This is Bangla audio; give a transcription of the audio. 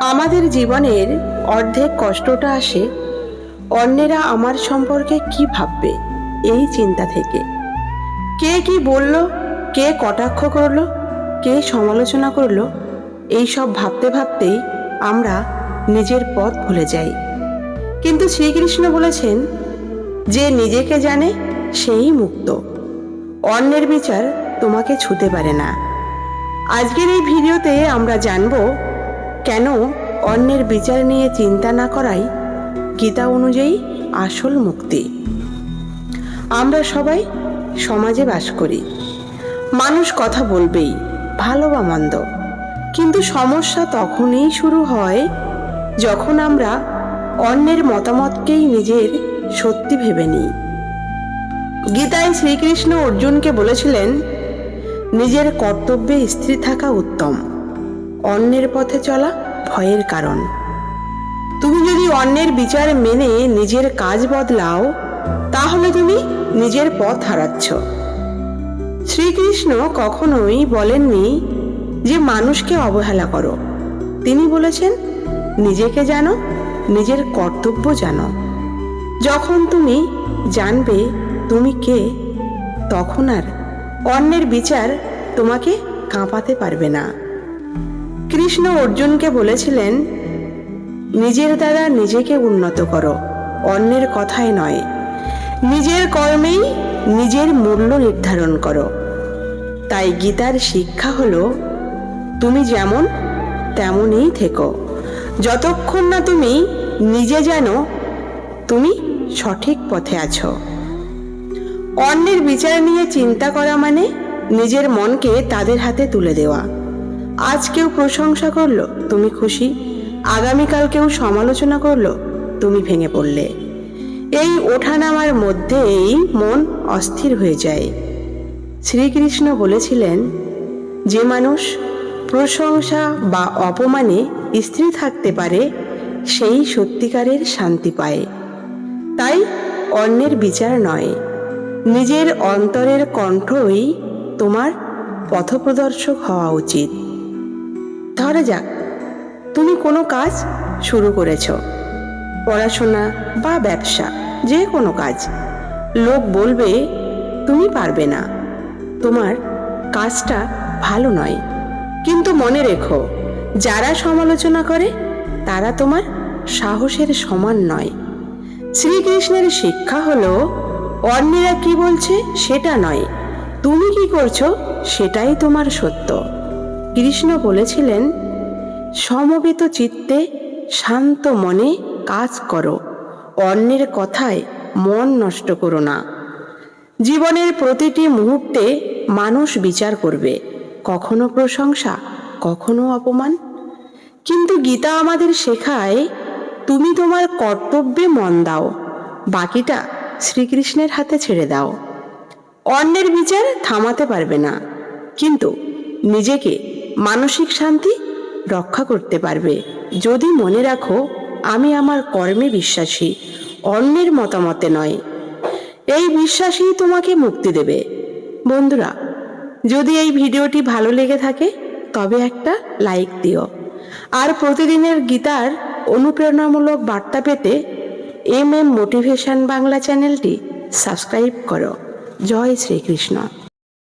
আমাদের জীবনের অর্ধেক কষ্টটা আসে অন্যেরা আমার সম্পর্কে কি ভাববে এই চিন্তা থেকে। কে কি বলল, কে কটাক্ষ করল, কে সমালোচনা করল এই সব ভাবতে ভাবতেই আমরা নিজের পথ ভুলে যাই। কিন্তু শ্রীকৃষ্ণ বলেছেন, যে নিজেকে জানে, সেই মুক্ত। অন্যের বিচার তোমাকে ছুতে পারে না। আজকের এই ভিডিওতে আমরা জানব কেন অন্যের বিচার নিয়ে চিন্তা না করাই গীতা অনুযায়ী আসল মুক্তি? আমরা সবাই সমাজে বাস করি। মানুষ কথা বলবেই, ভালো বা মন্দ। কিন্তু সমস্যা তখনই শুরু হয় যখন আমরা অন্যের মতামতকেই নিজের সত্যি ভেবে নিই। গীতায় শ্রীকৃষ্ণ অর্জুনকে বলেছিলেন, নিজের কর্তব্যে স্থির থাকা উত্তম। অন্যের পথে চলা ভয়ের কারণ। তুমি যদি অন্যের বিচার মেনে নিজের কাজ বদলাও, তাহলে তুমি নিজের পথ হারাচ্ছ। শ্রীকৃষ্ণ কখনোই বলেননি যে মানুষকে অবহেলা করো। তিনি বলেছেন, নিজেকে জানো, নিজের কর্তব্য জানো। যখন তুমি জানবে তুমি কে, তখন আর অন্যের বিচার তোমাকে কাঁপাতে পারবে না। কৃষ্ণ অর্জুনকে বলেছিলেন, নিজের দ্বারা নিজেকে উন্নত করো, অন্যের কথায় নয়। নিজের কর্মেই নিজের মূল্য নির্ধারণ করো। তাই গীতার শিক্ষা হল, তুমি যেমন, তেমনই থেকো। যতক্ষণ না তুমি নিজে জানো, তুমি সঠিক পথে আছো। অন্যের বিচার নিয়ে চিন্তা করা মানে নিজের মনকে তাদের হাতে তুলে দেওয়া। আজ কেউ প্রশংসা করল, তুমি খুশি। আগামীকাল কেউ সমালোচনা করল, তুমি ভেঙে পড়লে। এই ওঠানামার মধ্যেই মন অস্থির হয়ে যায়। শ্রীকৃষ্ণ বলেছিলেন, যে মানুষ প্রশংসা বা অপমানে স্ত্রী থাকতে পারে, সেই সত্যিকারের শান্তি পায়। তাই অন্যের বিচার নয়। নিজের অন্তরের কণ্ঠই তোমার পথপ্রদর্শক হওয়া উচিত। ধরা যাক, তুমি কোনো কাজ শুরু করেছ। পড়াশোনা বা ব্যবসা, যে কোনো কাজ। লোক বলবে, তুমি পারবে না। তোমার কাজটা ভালো নয়। কিন্তু মনে রেখো, যারা সমালোচনা করে, তারা তোমার সাহসের সমান নয়। শ্রীকৃষ্ণের শিক্ষা হলো, অন্যেরা কি বলছে সেটা নয়। তুমি কি করছ সেটাই তোমার সত্য। কৃষ্ণ বলেছিলেন, সমবেত চিত্তে শান্ত মনে কাজ করো, অন্যের কথায় মন নষ্ট করো না। জীবনের প্রতিটি মুহূর্তে মানুষ বিচার করবে, কখনো প্রশংসা, কখনো অপমান। কিন্তু গীতা আমাদের শেখায়, তুমি তোমার কর্তব্যে মন দাও, বাকিটা শ্রীকৃষ্ণের হাতে ছেড়ে দাও। অন্যের বিচার থামাতে পারবে না, কিন্তু নিজেকে মানসিক শান্তি রক্ষা করতে পারবে। যদি মনে রাখো, আমি আমার কর্মে বিশ্বাসী, অন্যের মতামতে নয়। এই বিশ্বাসই তোমাকে মুক্তি দেবে। বন্ধুরা, যদি এই ভিডিওটি ভালো লেগে থাকে, তবে একটা লাইক দিও। আর প্রতিদিনের গীতার অনুপ্রেরণামূলক বার্তা পেতে এম এম মোটিভেশন বাংলা চ্যানেলটি সাবস্ক্রাইব করো। জয় শ্রীকৃষ্ণ।